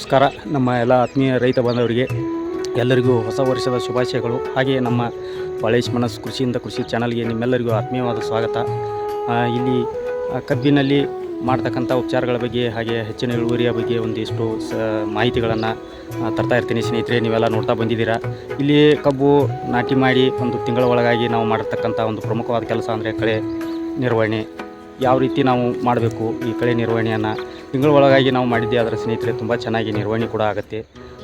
ನಮಸ್ಕಾರ. ನಮ್ಮ ಎಲ್ಲ ಆತ್ಮೀಯ ರೈತ ಬಾಂಧವರಿಗೆ ಎಲ್ಲರಿಗೂ ಹೊಸ ವರ್ಷದ ಶುಭಾಶಯಗಳು. ಹಾಗೆ ನಮ್ಮ ಬಾಳೇಶ್ ಮನಸ್ ಕೃಷಿಯಿಂದ ಕೃಷಿ ಚಾನಲ್ಗೆ ನಿಮ್ಮೆಲ್ಲರಿಗೂ ಆತ್ಮೀಯವಾದ ಸ್ವಾಗತ. ಇಲ್ಲಿ ಕಬ್ಬಿನಲ್ಲಿ ಮಾಡ್ತಕ್ಕಂಥ ಉಪಚಾರಗಳ ಬಗ್ಗೆ ಹಾಗೆ ಹೆಚ್ಚಿನ ಇಳುವರಿಯ ಬಗ್ಗೆ ಒಂದಿಷ್ಟು ಸ, ಮಾಹಿತಿಗಳನ್ನು ತರ್ತಾ ಇರ್ತೀನಿ ಸ್ನೇಹಿತರೆ, ನೀವೆಲ್ಲ ನೋಡ್ತಾ ಬಂದಿದ್ದೀರಾ. ಇಲ್ಲಿ ಕಬ್ಬು ನಾಟಿ ಮಾಡಿ ಒಂದು ತಿಂಗಳ ಒಳಗಾಗಿ ನಾವು ಮಾಡಿರ್ತಕ್ಕಂಥ ಒಂದು ಪ್ರಮುಖವಾದ ಕೆಲಸ ಅಂದರೆ ಕಳೆ ನಿರ್ವಹಣೆ. ಯಾವ ರೀತಿ ನಾವು ಮಾಡಬೇಕು ಈ ಕಳೆ ನಿರ್ವಹಣೆಯನ್ನು ತಿಂಗಳ ಒಳಗಾಗಿ ನಾವು ಮಾಡಿದ್ದೆ, ಅದರ ಸ್ನೇಹಿತರೆ ತುಂಬ ಚೆನ್ನಾಗಿ ನಿರ್ವಹಣೆ ಕೂಡ ಆಗುತ್ತೆ.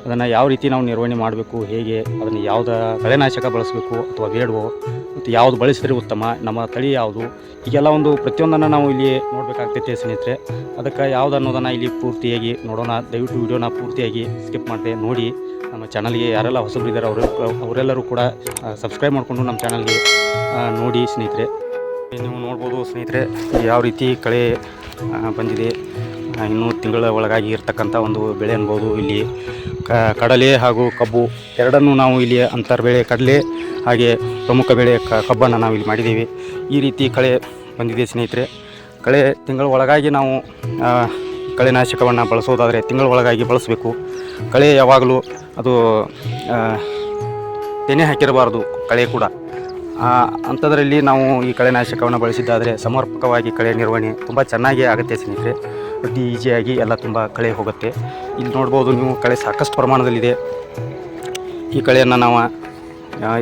ಅದನ್ನು ಯಾವ ರೀತಿ ನಾವು ನಿರ್ವಹಣೆ ಮಾಡಬೇಕು, ಹೇಗೆ, ಅದನ್ನು ಯಾವುದ ಕಳೆನಾಶಕ ಬಳಸಬೇಕು ಅಥವಾ ಬೇಡವೋ, ಮತ್ತು ಯಾವುದು ಬಳಸಿದರೆ ಉತ್ತಮ, ನಮ್ಮ ತಳಿ ಯಾವುದು ಈಗೆಲ್ಲ ಒಂದು ಪ್ರತಿಯೊಂದನ್ನು ನಾವು ಇಲ್ಲಿ ನೋಡಬೇಕಾಗ್ತೈತೆ ಸ್ನೇಹಿತರೆ. ಅದಕ್ಕೆ ಯಾವುದು ಅನ್ನೋದನ್ನು ಇಲ್ಲಿ ಪೂರ್ತಿಯಾಗಿ ನೋಡೋಣ, ದಯವಿಟ್ಟು ವಿಡಿಯೋನ ಪೂರ್ತಿಯಾಗಿ ಸ್ಕಿಪ್ ಮಾಡಿದೆ ನೋಡಿ. ನಮ್ಮ ಚಾನಲ್ಗೆ ಯಾರೆಲ್ಲ ಹೊಸಬರಿದ್ದಾರೆ ಅವರು, ಅವರೆಲ್ಲರೂ ಕೂಡ ಸಬ್ಸ್ಕ್ರೈಬ್ ಮಾಡಿಕೊಂಡು ನಮ್ಮ ಚಾನಲ್ಗೆ ನೋಡಿ ಸ್ನೇಹಿತರೆ. ನೀವು ನೋಡ್ಬೋದು ಸ್ನೇಹಿತರೆ ಯಾವ ರೀತಿ ಕಳೆ ಬಂದಿದೆ. ಇನ್ನೂ ತಿಂಗಳ ಒಳಗಾಗಿ ಇರ್ತಕ್ಕಂಥ ಒಂದು ಬೆಳೆ ಅನ್ಬೋದು ಇಲ್ಲಿ. ಕಡಲೆ ಹಾಗೂ ಕಬ್ಬು ಎರಡನ್ನು ನಾವು ಇಲ್ಲಿ ಅಂತರ್ ಬೆಳೆ ಕಡಲೆ ಹಾಗೆ ಪ್ರಮುಖ ಬೆಳೆ ಕಬ್ಬನ್ನು ನಾವು ಇಲ್ಲಿ ಮಾಡಿದ್ದೀವಿ. ಈ ರೀತಿ ಕಳೆ ಬಂದಿದೆ ಸ್ನೇಹಿತರೆ. ಕಳೆ ತಿಂಗಳ ಒಳಗಾಗಿ ನಾವು ಕಳೆನಾಶಕವನ್ನು ಬಳಸೋದಾದರೆ ತಿಂಗಳ ಒಳಗಾಗಿ ಬಳಸಬೇಕು. ಕಳೆ ಯಾವಾಗಲೂ ಅದು ತೆನೆ ಹಾಕಿರಬಾರ್ದು, ಕಳೆ ಕೂಡ. ಅಂಥದ್ರಲ್ಲಿ ನಾವು ಈ ಕಳೆನಾಶಕವನ್ನು ಬಳಸಿದ್ದಾದರೆ ಸಮರ್ಪಕವಾಗಿ ಕಳೆ ನಿರ್ವಹಣೆ ತುಂಬ ಚೆನ್ನಾಗಿ ಆಗುತ್ತೆ ಸ್ನೇಹಿತರೆ. ಅತಿ ಈಸಿಯಾಗಿ ಎಲ್ಲ ತುಂಬ ಕಳೆ ಹೋಗುತ್ತೆ. ಇಲ್ಲಿ ನೋಡ್ಬೋದು ನೀವು ಕಳೆ ಸಾಕಷ್ಟು ಪ್ರಮಾಣದಲ್ಲಿದೆ. ಈ ಕಳೆಯನ್ನು ನಾವು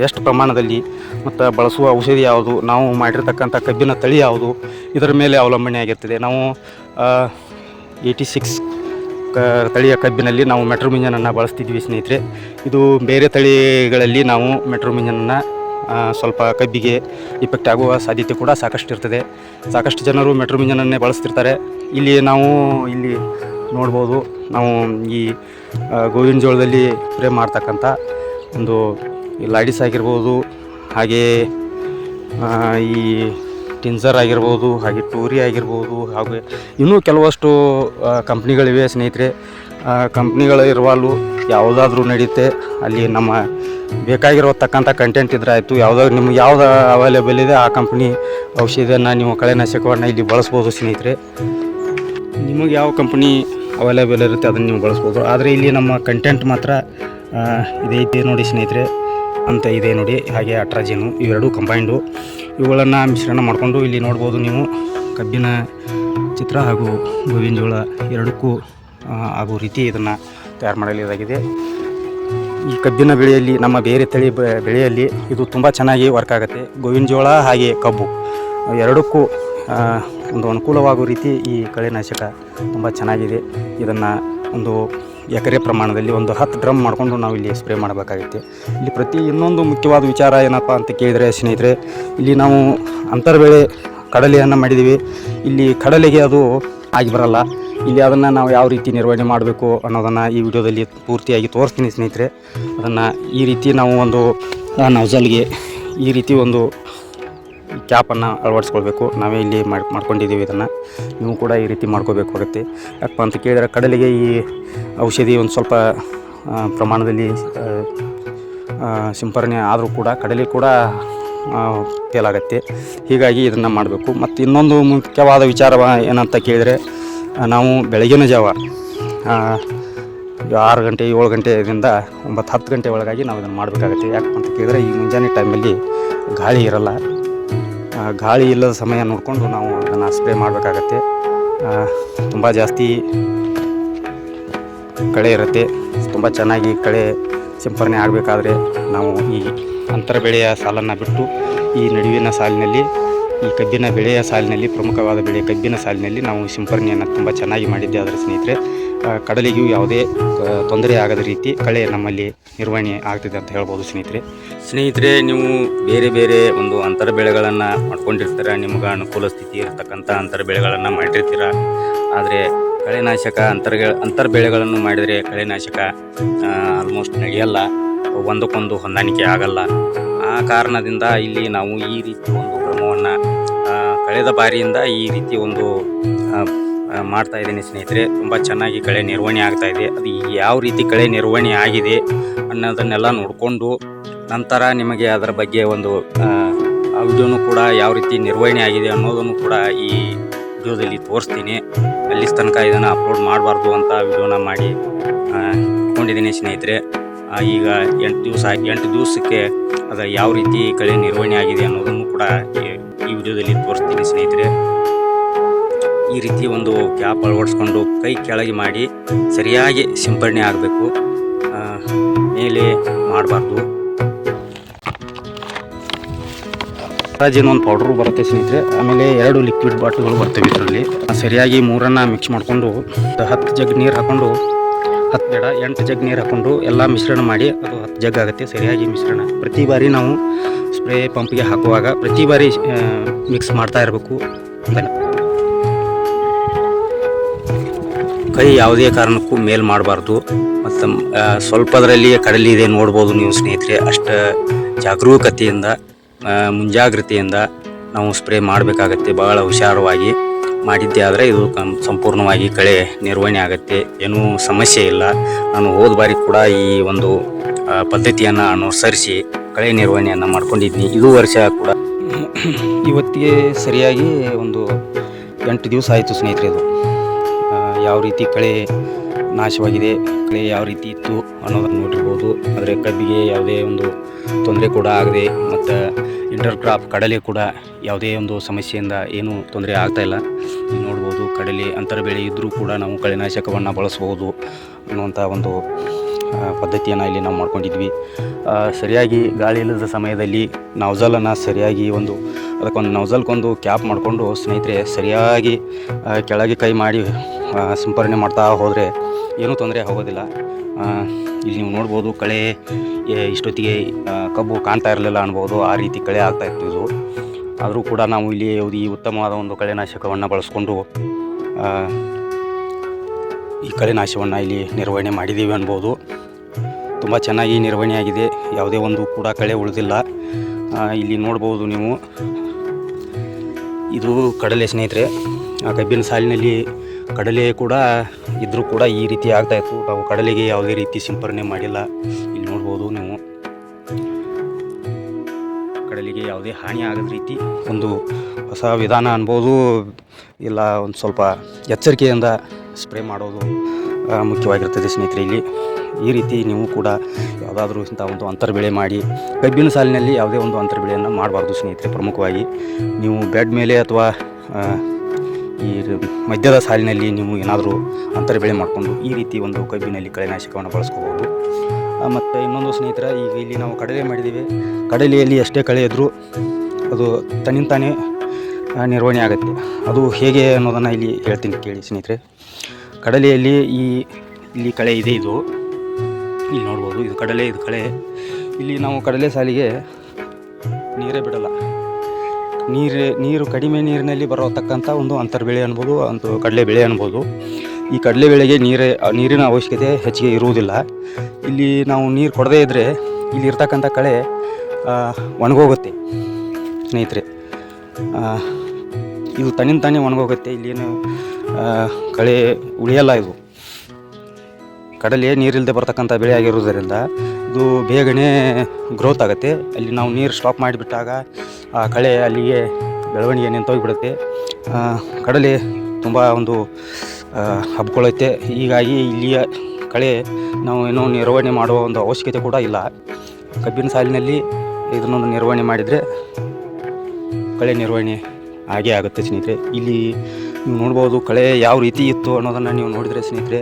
ಎಷ್ಟು ಪ್ರಮಾಣದಲ್ಲಿ ಮತ್ತು ಬಳಸುವ ಔಷಧಿ ಯಾವುದು, ನಾವು ಮಾಡಿರ್ತಕ್ಕಂಥ ಕಬ್ಬಿನ ತಳಿ ಯಾವುದು, ಇದರ ಮೇಲೆ ಅವಲಂಬನೆ ಆಗಿರ್ತದೆ. ನಾವು ಏಯ್ಟಿ ಸಿಕ್ಸ್ ಕ, ತಳಿಯ ಕಬ್ಬಿನಲ್ಲಿ ನಾವು ಮೆಟ್ರೋಮಿಂಜನನ್ನು ಬಳಸ್ತಿದ್ವಿ ಸ್ನೇಹಿತರೆ. ಇದು ಬೇರೆ ತಳಿಗಳಲ್ಲಿ ನಾವು ಮೆಟ್ರೋಮಿಂಜನನ್ನು ಸ್ವಲ್ಪ ಕಬ್ಬಿಗೆ ಇಫೆಕ್ಟ್ ಆಗುವ ಸಾಧ್ಯತೆ ಕೂಡ ಸಾಕಷ್ಟು ಇರ್ತದೆ. ಸಾಕಷ್ಟು ಜನರು ಮೆಟ್ರೋಮಿಂಜನನ್ನೇ ಬಳಸ್ತಿರ್ತಾರೆ. ಇಲ್ಲಿ ನಾವು ಇಲ್ಲಿ ನೋಡ್ಬೋದು, ನಾವು ಈ ಗೋವಿನ ಜೋಳದಲ್ಲಿ ಸ್ಪ್ರೇ ಮಾಡ್ತಕ್ಕಂಥ ಒಂದು ಲಾಡಿಸ್ ಆಗಿರ್ಬೋದು, ಹಾಗೇ ಈ ಟಿನ್ಸರ್ ಆಗಿರ್ಬೋದು, ಹಾಗೆ ಟೂರಿ ಆಗಿರ್ಬೋದು, ಹಾಗೆ ಇನ್ನೂ ಕೆಲವಷ್ಟು ಕಂಪ್ನಿಗಳಿವೆ ಸ್ನೇಹಿತರೆ. ಕಂಪ್ನಿಗಳು ಇರುವಲ್ಲೂ ಯಾವುದಾದ್ರೂ ನಡೆಯುತ್ತೆ ಅಲ್ಲಿ ನಮ್ಮ ಬೇಕಾಗಿರತಕ್ಕಂಥ ಕಂಟೆಂಟ್ ಇದ್ರೆ ಆಯಿತು. ಯಾವುದಾದ್ರು ನಿಮ್ಗೆ ಯಾವ್ದು ಅವೈಲೇಬಲ್ ಇದೆ, ಆ ಕಂಪ್ನಿ ಔಷಧಿಯನ್ನು ನೀವು ಕಳೆನಾಶಕವನ್ನು ಇಲ್ಲಿ ಬಳಸ್ಬೋದು ಸ್ನೇಹಿತರೆ. ನಿಮಗೆ ಯಾವ ಕಂಪ್ನಿ ಅವೈಲೇಬಲ್ ಇರುತ್ತೆ, ಅದನ್ನು ನೀವು ಬಳಸ್ಬೋದು. ಆದರೆ ಇಲ್ಲಿ ನಮ್ಮ ಕಂಟೆಂಟ್ ಮಾತ್ರ ಇದೈತೆ ನೋಡಿ ಸ್ನೇಹಿತರೆ. ಅಂತ ಇದೆ ನೋಡಿ, ಹಾಗೆ ಅಟ್ರಾಜಿನು, ಇವೆರಡೂ ಕಂಬೈಂಡು ಇವುಗಳನ್ನು ಮಿಶ್ರಣ ಮಾಡಿಕೊಂಡು ಇಲ್ಲಿ ನೋಡ್ಬೋದು ನೀವು. ಕಬ್ಬಿನ ಚಿತ್ರ ಹಾಗೂ ಗೋವಿನ ಜೋಳ ಎರಡಕ್ಕೂ ಆಗೋ ರೀತಿ ಇದನ್ನು ತಯಾರು ಮಾಡಲಿದಾಗಿದೆ ಈ ಕಬ್ಬಿನ ಬೆಳೆಯಲ್ಲಿ, ನಮ್ಮ ಬೇರೆ ತಳಿ ಬೆಳೆಯಲ್ಲಿ ಇದು ತುಂಬ ಚೆನ್ನಾಗಿ ವರ್ಕ್ ಆಗುತ್ತೆ. ಗೋವಿನ ಜೋಳ ಹಾಗೆ ಕಬ್ಬು. ಎರಡಕ್ಕೂ ಒಂದು ಅನುಕೂಲವಾಗುವ ರೀತಿ ಈ ಕಳೆನಾಶಕ ತುಂಬ ಚೆನ್ನಾಗಿದೆ. ಇದನ್ನು ಒಂದು ಎಕರೆ ಪ್ರಮಾಣದಲ್ಲಿ ಒಂದು ಹತ್ತು ಡ್ರಮ್ ಮಾಡಿಕೊಂಡು ನಾವು ಇಲ್ಲಿ ಸ್ಪ್ರೇ ಮಾಡಬೇಕಾಗುತ್ತೆ. ಇಲ್ಲಿ ಪ್ರತಿ ಇನ್ನೊಂದು ಮುಖ್ಯವಾದ ವಿಚಾರ ಏನಪ್ಪ ಅಂತ ಕೇಳಿದರೆ ಸ್ನೇಹಿತರೆ, ಇಲ್ಲಿ ನಾವು ಅಂತರ್ಬೆಳೆ ಕಡಲೆಯನ್ನು ಮಾಡಿದ್ದೀವಿ. ಇಲ್ಲಿ ಕಡಲೆಗೆ ಅದು ಆಗಿ ಬರಲ್ಲ. ಇಲ್ಲಿ ಅದನ್ನು ನಾವು ಯಾವ ರೀತಿ ನಿರ್ವಹಣೆ ಮಾಡಬೇಕು ಅನ್ನೋದನ್ನು ಈ ವಿಡಿಯೋದಲ್ಲಿ ಪೂರ್ತಿಯಾಗಿ ತೋರಿಸ್ತೀನಿ ಸ್ನೇಹಿತರೆ. ಅದನ್ನು ಈ ರೀತಿ ನಾವು ಒಂದು ನೌಸಲ್ಗೆ ಈ ರೀತಿ ಒಂದು ಕ್ಯಾಪನ್ನು ಅಳವಡಿಸ್ಕೊಳ್ಬೇಕು. ನಾವೇ ಇಲ್ಲಿ ಮಾಡಿ, ಮಾಡ್ಕೊಂಡಿದ್ದೀವಿ ಇದನ್ನು. ನೀವು ಕೂಡ ಈ ರೀತಿ ಮಾಡ್ಕೋಬೇಕಾಗುತ್ತೆ ಯಾಕಪ್ಪ ಅಂತ ಕೇಳಿದರೆ ಕಡಲಿಗೆ ಈ ಔಷಧಿ ಒಂದು ಸ್ವಲ್ಪ ಪ್ರಮಾಣದಲ್ಲಿ ಸಿಂಪರಣೆ ಆದರೂ ಕೂಡ ಕಡಲೆ ಕೂಡ ಫೇಲಾಗತ್ತೆ ಹೀಗಾಗಿ ಇದನ್ನು ಮಾಡಬೇಕು. ಮತ್ತು ಇನ್ನೊಂದು ಮುಖ್ಯವಾದ ವಿಚಾರ ಏನಂತ ಕೇಳಿದರೆ ನಾವು ಬೆಳಗಿನ ಜಾವ ಆರು ಗಂಟೆ, ಏಳು ಗಂಟೆಯಿಂದ ಒಂಬತ್ತು, ಹತ್ತು ಗಂಟೆ ಒಳಗಾಗಿ ನಾವು ಇದನ್ನು ಮಾಡಬೇಕಾಗುತ್ತೆ. ಯಾಕಪ್ಪ ಅಂತ ಕೇಳಿದ್ರೆ, ಈ ಮುಂಜಾನೆ ಟೈಮಲ್ಲಿ ಗಾಳಿ ಇರಲ್ಲ. ಗಾಳಿ ಇಲ್ಲದ ಸಮಯ ನೋಡಿಕೊಂಡು ನಾವು ಅದನ್ನು ಸ್ಪ್ರೇ ಮಾಡಬೇಕಾಗತ್ತೆ. ತುಂಬ ಜಾಸ್ತಿ ಕಳೆ ಇರುತ್ತೆ. ತುಂಬ ಚೆನ್ನಾಗಿ ಕಳೆ ಸಿಂಪರಣೆ ಆಗಬೇಕಾದ್ರೆ ನಾವು ಈ ಅಂತರ ಬೆಳೆಯ ಸಾಲನ್ನು ಬಿಟ್ಟು ಈ ನಡುವಿನ ಸಾಲಿನಲ್ಲಿ ಈ ಕಬ್ಬಿನ ಬೆಳೆಯ ಸಾಲಿನಲ್ಲಿ, ಪ್ರಮುಖವಾದ ಬೆಳೆ ಕಬ್ಬಿನ ಸಾಲಿನಲ್ಲಿ ನಾವು ಸಿಂಪರಣೆಯನ್ನು ತುಂಬ ಚೆನ್ನಾಗಿ ಮಾಡಿದ್ದೆ ಅದರ ಸ್ನೇಹಿತರೆ ಕಡಲಿಗೂ ಯಾವುದೇ ತೊಂದರೆ ಆಗದ ರೀತಿ ಕಳೆ ನಮ್ಮಲ್ಲಿ ನಿರ್ವಹಣೆ ಆಗ್ತಿದೆ ಅಂತ ಹೇಳ್ಬೋದು ಸ್ನೇಹಿತರೆ. ಸ್ನೇಹಿತರೆ, ನೀವು ಬೇರೆ ಬೇರೆ ಒಂದು ಅಂತರ ಬೆಳೆಗಳನ್ನು ಮಾಡ್ಕೊಂಡಿರ್ತೀರ? ನಿಮ್ಗೆ ಅನುಕೂಲ ಸ್ಥಿತಿ ಇರತಕ್ಕಂಥ ಅಂತರ ಬೆಳೆಗಳನ್ನು ಮಾಡಿರ್ತೀರ? ಆದರೆ ಕಳೆನಾಶಕ ಅಂತರ ಅಂತರ್ ಬೆಳೆಗಳನ್ನು ಮಾಡಿದರೆ ಕಳೆನಾಶಕ ಆಲ್ಮೋಸ್ಟ್ ನಡೆಯಲ್ಲ. ಒಂದಕ್ಕೊಂದು ಹೊಂದಾಣಿಕೆ ಆಗಲ್ಲ. ಆ ಕಾರಣದಿಂದ ಇಲ್ಲಿ ನಾವು ಈ ರೀತಿ ಒಂದು ಕ್ರಮವನ್ನು ಕಳೆದ ಬಾರಿಯಿಂದ ಈ ರೀತಿ ಒಂದು ಮಾಡ್ತಾ ಇದ್ದೀನಿ ಸ್ನೇಹಿತರೆ. ತುಂಬ ಚೆನ್ನಾಗಿ ಕಳೆ ನಿರ್ವಹಣೆ ಆಗ್ತಾ ಇದೆ. ಅದು ಯಾವ ರೀತಿ ಕಳೆ ನಿರ್ವಹಣೆ ಆಗಿದೆ ಅನ್ನೋದನ್ನೆಲ್ಲ ನೋಡಿಕೊಂಡು, ನಂತರ ನಿಮಗೆ ಅದರ ಬಗ್ಗೆ ಒಂದು ವಿಡಿಯೋನು ಕೂಡ ಯಾವ ರೀತಿ ನಿರ್ವಹಣೆ ಆಗಿದೆ ಅನ್ನೋದನ್ನು ಕೂಡ ಈ ವಿಡಿಯೋದಲ್ಲಿ ತೋರಿಸ್ತೀನಿ. ಅಲ್ಲಿ ತನಕ ಇದನ್ನು ಅಪ್ಲೋಡ್ ಮಾಡಬಾರ್ದು ಅಂತ ವಿಡಿಯೋನ ಮಾಡಿ ಇಟ್ಕೊಂಡಿದ್ದೀನಿ ಸ್ನೇಹಿತರೆ. ಈಗ ಎಂಟು ದಿವಸ, ಎಂಟು ದಿವಸಕ್ಕೆ ಅದು ಯಾವ ರೀತಿ ಕಳೆ ನಿರ್ವಹಣೆ ಆಗಿದೆ ಅನ್ನೋದನ್ನು ಕೂಡ ಈ ವಿಡಿಯೋದಲ್ಲಿ ತೋರಿಸ್ತೀನಿ ಸ್ನೇಹಿತರೆ. ಈ ರೀತಿ ಒಂದು ಕ್ಯಾಪ್ ಅಳವಡಿಸ್ಕೊಂಡು ಕೈ ಕೆಳಗೆ ಮಾಡಿ ಸರಿಯಾಗಿ ಸಿಂಪಡಣೆ ಆಗಬೇಕು. ಮೇಲೆ ಮಾಡಬಾರ್ದು. ರಾಜಿನ ಒಂದು ಪೌಡ್ರು ಬರುತ್ತೆ ಸ್ನೇಹಿತರೆ. ಆಮೇಲೆ ಎರಡು ಲಿಕ್ವಿಡ್ ಬಾಟ್ಲ್ಗಳು ಬರ್ತವೆ ಇದರಲ್ಲಿ. ಸರಿಯಾಗಿ ಮೂರನ್ನು ಮಿಕ್ಸ್ ಮಾಡಿಕೊಂಡು ಹತ್ತು ಜಗ್ ನೀರು ಹಾಕ್ಕೊಂಡು ಹತ್ತು ಬೇಡ, ಎಂಟು ಜಗ್ ನೀರು ಹಾಕ್ಕೊಂಡು ಎಲ್ಲ ಮಿಶ್ರಣ ಮಾಡಿ, ಅದು ಹತ್ತು ಜಗ್ ಆಗುತ್ತೆ. ಸರಿಯಾಗಿ ಮಿಶ್ರಣ. ಪ್ರತಿ ಬಾರಿ ನಾವು ಸ್ಪ್ರೇ ಪಂಪ್ಗೆ ಹಾಕುವಾಗ ಪ್ರತಿ ಬಾರಿ ಮಿಕ್ಸ್ ಮಾಡ್ತಾ ಇರಬೇಕು ಕೈ ಯಾವುದೇ ಕಾರಣಕ್ಕೂ ಮೇಲ್ ಮಾಡಬಾರ್ದು. ಮತ್ತು ಸ್ವಲ್ಪದರಲ್ಲಿಯೇ ಕಡಲಿದೆ ನೋಡ್ಬೋದು ನೀವು ಸ್ನೇಹಿತರೆ. ಅಷ್ಟು ಜಾಗರೂಕತೆಯಿಂದ ಮುಂಜಾಗ್ರತೆಯಿಂದ ನಾವು ಸ್ಪ್ರೇ ಮಾಡಬೇಕಾಗತ್ತೆ. ಭಾಳ ಹುಷಾರವಾಗಿ ಮಾಡಿದ್ದೆ ಆದರೆ ಇದು ಸಂಪೂರ್ಣವಾಗಿ ಕಳೆ ನಿರ್ವಹಣೆ ಆಗುತ್ತೆ. ಏನೂ ಸಮಸ್ಯೆ ಇಲ್ಲ. ನಾನು ಹೋದ ಬಾರಿ ಕೂಡ ಈ ಒಂದು ಪದ್ಧತಿಯನ್ನು ಅನುಸರಿಸಿ ಕಳೆ ನಿರ್ವಹಣೆಯನ್ನು ಮಾಡ್ಕೊಂಡಿದ್ದೀನಿ ಇದು ವರ್ಷ ಕೂಡ. ಇವತ್ತಿಗೆ ಸರಿಯಾಗಿ ಒಂದು ಎಂಟು ದಿವಸ ಆಯಿತು ಸ್ನೇಹಿತರೆ ಅದು ಯಾವ ರೀತಿ ಕಳೆ ನಾಶವಾಗಿದೆ, ಕಳೆ ಯಾವ ರೀತಿ ಇತ್ತು ಅನ್ನೋದನ್ನು ನೋಡಿರ್ಬೋದು. ಆದರೆ ಕಬ್ಬಿಗೆ ಯಾವುದೇ ಒಂದು ತೊಂದರೆ ಕೂಡ ಆಗದೆ, ಮತ್ತು ಇಂಟರ್ ಕ್ರಾಪ್ ಕಡಲೆ ಕೂಡ ಯಾವುದೇ ಒಂದು ಸಮಸ್ಯೆಯಿಂದ ಏನೂ ತೊಂದರೆ ಆಗ್ತಾಯಿಲ್ಲ ನೋಡ್ಬೋದು ಕಡಲೆ ಅಂತರ ಬೆಳೆ ಇದ್ದರೂ ಕೂಡ ನಾವು ಕಳೆನಾಶಕವನ್ನು ಬಳಸ್ಬೋದು ಅನ್ನುವಂಥ ಒಂದು ಪದ್ಧತಿಯನ್ನು ಇಲ್ಲಿ ನಾವು ಮಾಡ್ಕೊಂಡಿದ್ವಿ. ಸರಿಯಾಗಿ ಗಾಳಿ ಇಲ್ಲದ ಸಮಯದಲ್ಲಿ ನೌಜಲನ್ನು ಸರಿಯಾಗಿ ಒಂದು ಅದಕ್ಕೊಂದು ನೌಜಲ್ಕೊಂದು ಕ್ಯಾಪ್ ಮಾಡಿಕೊಂಡು ಸ್ನೇಹಿತರೆ ಸರಿಯಾಗಿ ಕೆಳಗೆ ಕೈ ಮಾಡಿ ಸಿಂಪರಣೆ ಮಾಡ್ತಾ ಹೋದರೆ ಏನೂ ತೊಂದರೆ ಆಗೋದಿಲ್ಲ. ಇಲ್ಲಿ ನೀವು ನೋಡ್ಬೋದು ಕಳೆ ಇಷ್ಟೊತ್ತಿಗೆ ಕಬ್ಬು ಕಾಣ್ತಾ ಇರಲಿಲ್ಲ ಅನ್ಬೋದು, ಆ ರೀತಿ ಕಳೆ ಆಗ್ತಾ ಇದು ಆದರೂ ಕೂಡ ನಾವು ಇಲ್ಲಿ ಈ ಉತ್ತಮವಾದ ಒಂದು ಕಳೆನಾಶಕವನ್ನು ಬಳಸ್ಕೊಂಡು ಈ ಕಳೆನಾಶವನ್ನು ಇಲ್ಲಿ ನಿರ್ವಹಣೆ ಮಾಡಿದ್ದೀವಿ ಅನ್ಬೋದು. ತುಂಬ ಚೆನ್ನಾಗಿ ನಿರ್ವಹಣೆಯಾಗಿದೆ ಯಾವುದೇ ಒಂದು ಕೂಡ ಕಳೆ ಉಳಿದಿಲ್ಲ. ಇಲ್ಲಿ ನೋಡ್ಬೋದು ನೀವು. ಇದು ಕಡಲೆ ಸ್ನೇಹಿತರೆ. ಆ, ಕಬ್ಬಿನ ಸಾಲಿನಲ್ಲಿ ಕಡಲೆ ಕೂಡ ಇದ್ದರೂ ಕೂಡ ಈ ರೀತಿ ಆಗ್ತಾ ಇತ್ತು. ನಾವು ಕಡಲೆಗೆ ಯಾವುದೇ ರೀತಿ ಸಿಂಪರಣೆ ಮಾಡಿಲ್ಲ. ಇಲ್ಲಿ ನೋಡ್ಬೋದು ನೀವು. ಕಡಲೆಗೆ ಯಾವುದೇ ಹಾನಿ ಆಗದ ರೀತಿ ಒಂದು ಹೊಸ ವಿಧಾನ ಅನ್ಬೋದು. ಇಲ್ಲ, ಒಂದು ಸ್ವಲ್ಪ ಎಚ್ಚರಿಕೆಯಿಂದ ಸ್ಪ್ರೇ ಮಾಡೋದು ಮುಖ್ಯವಾಗಿರ್ತದೆ ಸ್ನೇಹಿತರೆ ಇಲ್ಲಿ. ಈ ರೀತಿ ನೀವು ಕೂಡ ಯಾವುದಾದ್ರೂ ಇಂಥ ಒಂದು ಅಂತರ್ಬೆಳೆ ಮಾಡಿ, ಕಬ್ಬಿನ ಸಾಲಿನಲ್ಲಿ ಯಾವುದೇ ಒಂದು ಅಂತರ್ಬೆಳೆಯನ್ನು ಮಾಡಬಾರ್ದು ಸ್ನೇಹಿತರೆ ಪ್ರಮುಖವಾಗಿ. ನೀವು ಬೆಡ್ ಮೇಲೆ ಅಥವಾ ಈ ಮಧ್ಯದ ಸಾಲಿನಲ್ಲಿ ನೀವು ಏನಾದರೂ ಅಂತರ ಬೆಳೆ ಮಾಡಿಕೊಂಡು ಈ ರೀತಿ ಒಂದು ಕಬ್ಬಿನಲ್ಲಿ ಕಳೆನಾಶಕವನ್ನು ಬಳಸ್ಕೋಬೋದು ಮತ್ತು ಇನ್ನೊಂದು ಸ್ನೇಹಿತರ, ಈಗ ಇಲ್ಲಿ ನಾವು ಕಡಲೆ ಮಾಡಿದ್ದೀವಿ. ಕಡಲೆಯಲ್ಲಿ ಎಷ್ಟೇ ಕಳೆ ಇದ್ದರೂ ಅದು ತನ್ನಿಂತಾನೇ ತಾನೇ ನಿರ್ವಹಣೆ ಆಗುತ್ತೆ. ಅದು ಹೇಗೆ ಅನ್ನೋದನ್ನು ಇಲ್ಲಿ ಹೇಳ್ತೀನಿ ಕೇಳಿ ಸ್ನೇಹಿತರೆ. ಕಡಲೆಯಲ್ಲಿ ಈ, ಇಲ್ಲಿ ಕಳೆ ಇದೆ ಇದು. ಇಲ್ಲಿ ನೋಡ್ಬೋದು, ಇದು ಕಡಲೆ, ಇದು ಕಳೆ. ಇಲ್ಲಿ ನಾವು ಕಡಲೆ ಸಾಲಿಗೆ ನೀರೇ ಬಿಡಲ್ಲ. ನೀರು ನೀರು ಕಡಿಮೆ ನೀರಿನಲ್ಲಿ ಬರತಕ್ಕಂಥ ಒಂದು ಅಂತರ್ ಬೆಳೆ ಅನ್ಬೋದು, ಒಂದು ಕಡಲೆ ಬೆಳೆ ಅನ್ಬೋದು. ಈ ಕಡಲೆ ಬೆಳೆಗೆ ನೀರೇ ನೀರಿನ ಅವಶ್ಯಕತೆ ಹೆಚ್ಚಿಗೆ ಇರುವುದಿಲ್ಲ. ಇಲ್ಲಿ ನಾವು ನೀರು ಕೊಡದೇ ಇದ್ದರೆ ಇಲ್ಲಿ ಇರ್ತಕ್ಕಂಥ ಕಳೆ ಒಣಗೋಗುತ್ತೆ, ಸ್ನೇಹಿತರೆ. ಇದು ತನ್ನಿಂದ ತಾನೇ ಒಣಗೋಗುತ್ತೆ ಏನು ಕಳೆ ಉಳಿಯಲ್ಲ ಇದು. ಕಡಲೆ ನೀರಿಲ್ಲದೆ ಬರ್ತಕ್ಕಂಥ ಬೆಳೆ ಆಗಿರೋದರಿಂದ ಇದು ಬೇಗನೆ ಗ್ರೋತ್ ಆಗುತ್ತೆ. ಅಲ್ಲಿ ನಾವು ನೀರು ಸ್ಟಾಪ್ ಮಾಡಿಬಿಟ್ಟಾಗ ಆ ಕಳೆ ಅಲ್ಲಿಗೆ ಬೆಳವಣಿಗೆ ನಿಂತೋಗಿಬಿಡುತ್ತೆ ಕಡಲೆ ತುಂಬ ಒಂದು ಹಬ್ಕೊಳ್ಳುತ್ತೆ. ಹೀಗಾಗಿ ಇಲ್ಲಿಯ ಕಳೆ ನಾವು ಏನೋ ನಿರ್ವಹಣೆ ಮಾಡುವ ಒಂದು ಅವಶ್ಯಕತೆ ಕೂಡ ಇಲ್ಲ. ಕಬ್ಬಿನ ಸಾಲಿನಲ್ಲಿ ಇದನ್ನೊಂದು ನಿರ್ವಹಣೆ ಮಾಡಿದರೆ ಕಳೆ ನಿರ್ವಹಣೆ ಆಗೇ ಆಗುತ್ತೆ ಸ್ನೇಹಿತರೆ. ಇಲ್ಲಿ ನೀವು ನೋಡ್ಬೋದು ಕಳೆ ಯಾವ ರೀತಿ ಇತ್ತು ಅನ್ನೋದನ್ನು ನೀವು ನೋಡಿದರೆ ಸ್ನೇಹಿತರೆ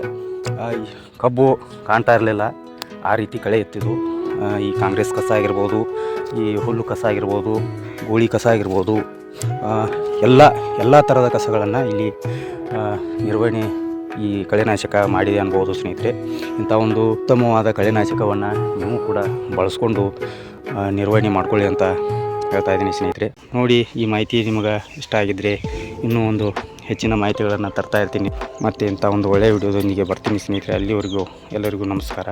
ಕಬ್ಬು ಕಾಣ್ತಾ ಇರಲಿಲ್ಲ. ಆ ರೀತಿ ಕಳೆ ಎತ್ತಿದ್ದು. ಈ ಕಾಂಗ್ರೆಸ್ ಕಸ ಆಗಿರ್ಬೋದು, ಈ ಹುಲ್ಲು ಕಸ ಆಗಿರ್ಬೋದು, ಗೋಳಿ ಕಸ ಆಗಿರ್ಬೋದು ಎಲ್ಲ ಎಲ್ಲ ಥರದ ಕಸಗಳನ್ನು ಇಲ್ಲಿ ನಿರ್ವಹಣೆ ಈ ಕಳೆನಾಶಕ ಮಾಡಿದೆ ಅನ್ಬೋದು ಸ್ನೇಹಿತರೆ. ಇಂಥ ಒಂದು ಉತ್ತಮವಾದ ಕಳೆನಾಶಕವನ್ನು ನೀವು ಕೂಡ ಬಳಸ್ಕೊಂಡು ನಿರ್ವಹಣೆ ಮಾಡ್ಕೊಳ್ಳಿ ಅಂತ ಹೇಳ್ತಾ ಇದ್ದೀನಿ ಸ್ನೇಹಿತರೆ. ನೋಡಿ, ಈ ಮಾಹಿತಿ ನಿಮಗೆ ಇಷ್ಟ ಆಗಿದ್ದರೆ ಇನ್ನೂ ಒಂದು ಹೆಚ್ಚಿನ ಮಾಹಿತಿಗಳನ್ನು ತರ್ತಾ ಇರ್ತೀನಿ. ಮತ್ತು ಇಂಥ ಒಂದು ಒಳ್ಳೆಯ ವಿಡಿಯೋದೊಂದಿಗೆ ಬರ್ತೀನಿ ಸ್ನೇಹಿತರೆ. ಅಲ್ಲಿವರೆಗೂ ಎಲ್ಲರಿಗೂ ನಮಸ್ಕಾರ.